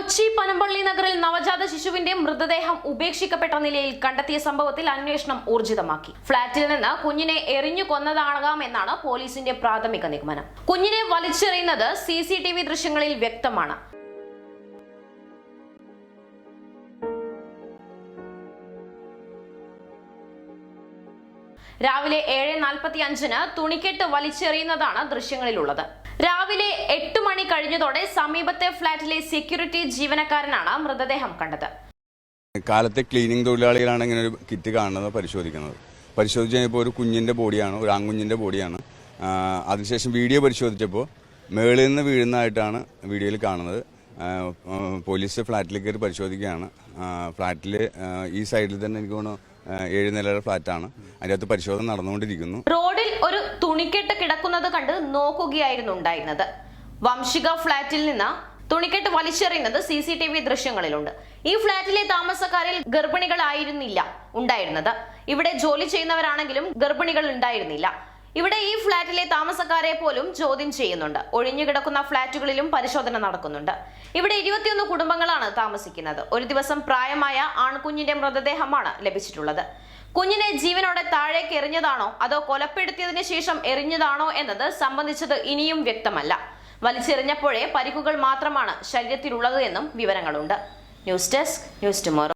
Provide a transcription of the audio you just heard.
കൊച്ചി പനമ്പള്ളി നഗറിൽ നവജാത ശിശുവിന്റെ മൃതദേഹം ഉപേക്ഷിക്കപ്പെട്ട നിലയിൽ കണ്ടെത്തിയ സംഭവത്തിൽ അന്വേഷണം ഊർജിതമാക്കി. ഫ്ളാറ്റിൽ നിന്ന് കുഞ്ഞിനെ എറിഞ്ഞു കൊന്നതാകാമെന്നാണ് പോലീസിന്റെ പ്രാഥമിക നിഗമനം. കുഞ്ഞിനെ വലിച്ചെറിയുന്നത് സി സി ടി വി ദൃശ്യങ്ങളിൽ വ്യക്തമാണ്. രാവിലെ ഏഴ് നാൽപ്പത്തി അഞ്ചിന് തുണിക്കെട്ട് വലിച്ചെറിയുന്നതാണ് ദൃശ്യങ്ങളിലുള്ളത്. രാവിലെ എട്ട് മണി കഴിഞ്ഞതോടെ സമീപത്തെ ഫ്ളാറ്റിലെ സെക്യൂരിറ്റി ജീവനക്കാരനാണ് മൃതദേഹം കണ്ടത്. കാലത്തെ ക്ലീനിങ് തൊഴിലാളികളാണ് ഇങ്ങനെ ഒരു കിറ്റ് കാണുന്നത് പരിശോധിക്കുന്നത്. പരിശോധിച്ച് കഴിഞ്ഞപ്പോൾ ഒരു കുഞ്ഞിന്റെ ബോഡിയാണ് ഒരു ആൺകുഞ്ഞിന്റെ ബോഡിയാണ്. അതിനുശേഷം വീഡിയോ പരിശോധിച്ചപ്പോൾ മേളിൽ നിന്ന് വീഴുന്നതായിട്ടാണ് വീഡിയോയിൽ കാണുന്നത്. പോലീസ് ഫ്ലാറ്റിൽ കയറി പരിശോധിക്കുകയാണ്. ഫ്ലാറ്റിൽ ഈ സൈഡിൽ തന്നെ എനിക്ക് തോന്നുന്നു ഏഴ് നിലയുടെ ഫ്ലാറ്റാണ്. അതിനകത്ത് പരിശോധന നടന്നുകൊണ്ടിരിക്കുന്നു. റോഡിൽ ഒരു തുണിക്കെട്ട് കിടക്കുന്നത് കണ്ട് നോക്കുകയായിരുന്നു ഉണ്ടായിരുന്നത്. വംശിക ഫ്ളാറ്റിൽ നിന്ന് തുണിക്കെട്ട് വലിച്ചെറിയുന്നത് സി സി ടി വി ദൃശ്യങ്ങളിലുണ്ട്. ഈ ഫ്ളാറ്റിലെ താമസക്കാരിൽ ഗർഭിണികളായിരുന്നില്ല ഉണ്ടായിരുന്നത്. ഇവിടെ ജോലി ചെയ്യുന്നവരാണെങ്കിലും ഗർഭിണികൾ ഉണ്ടായിരുന്നില്ല. ഇവിടെ ഈ ഫ്ളാറ്റിലെ താമസക്കാരെ പോലും ചോദ്യം ചെയ്യുന്നുണ്ട്. ഒഴിഞ്ഞുകിടക്കുന്ന ഫ്ളാറ്റുകളിലും പരിശോധന നടക്കുന്നുണ്ട്. ഇവിടെ ഇരുപത്തിയൊന്ന് കുടുംബങ്ങളാണ് താമസിക്കുന്നത്. ഒരു ദിവസം പ്രായമായ ആൺകുഞ്ഞിന്റെ മൃതദേഹമാണ് ലഭിച്ചിട്ടുള്ളത്. കുഞ്ഞിനെ ജീവനോടെ താഴേക്ക് എറിഞ്ഞതാണോ? അതോ കൊലപ്പെടുത്തിയതിനു ശേഷം എറിഞ്ഞതാണോ എന്നത് സംബന്ധിച്ചത് ഇനിയും വ്യക്തമല്ല. വലിച്ചെറിഞ്ഞപ്പോഴേ പരിക്കുകൾ മാത്രമാണ് ശരീരത്തിലുള്ളത് എന്നും വിവരങ്ങളുണ്ട്. News desk news tomorrow.